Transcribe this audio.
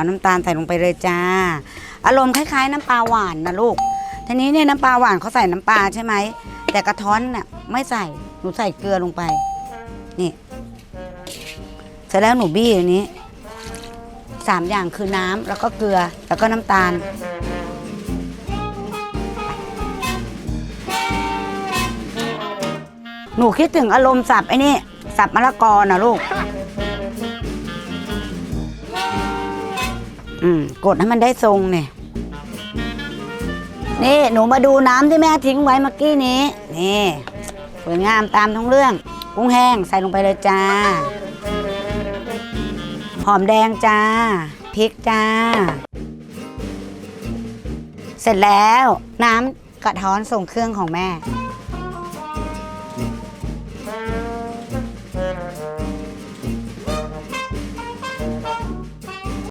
เอาน้ำตาลใส่ลงไปเลยจ้า อารมณ์คล้ายๆ น้ำปลาหวานนะลูก ทีนี้เนี่ยน้ำปลาหวานเขาใส่น้ำปลาใช่ไหม แต่กระท้อนน่ะไม่ใส่ หนูใส่เกลือลงไป นี่เสร็จแล้วหนูบี้อันนี้สามอย่างคือน้ำแล้วก็เกลือแล้วก็น้ำตาลหนูคิดถึงอารมณ์สับไอ้นี่สับมะละกอนะลูก อืมกดให้มันได้ทรงเนี่ยนี่หนูมาดูน้ำที่แม่ทิ้งไว้เมื่อกี้นี้ นี่สวยงามตามท้องเรื่อง กุ้งแห้งใส่ลงไปเลยจ้า หอมแดงจ้า พริกจ้า เสร็จแล้วน้ำกระท้อนส่งเครื่องของแม่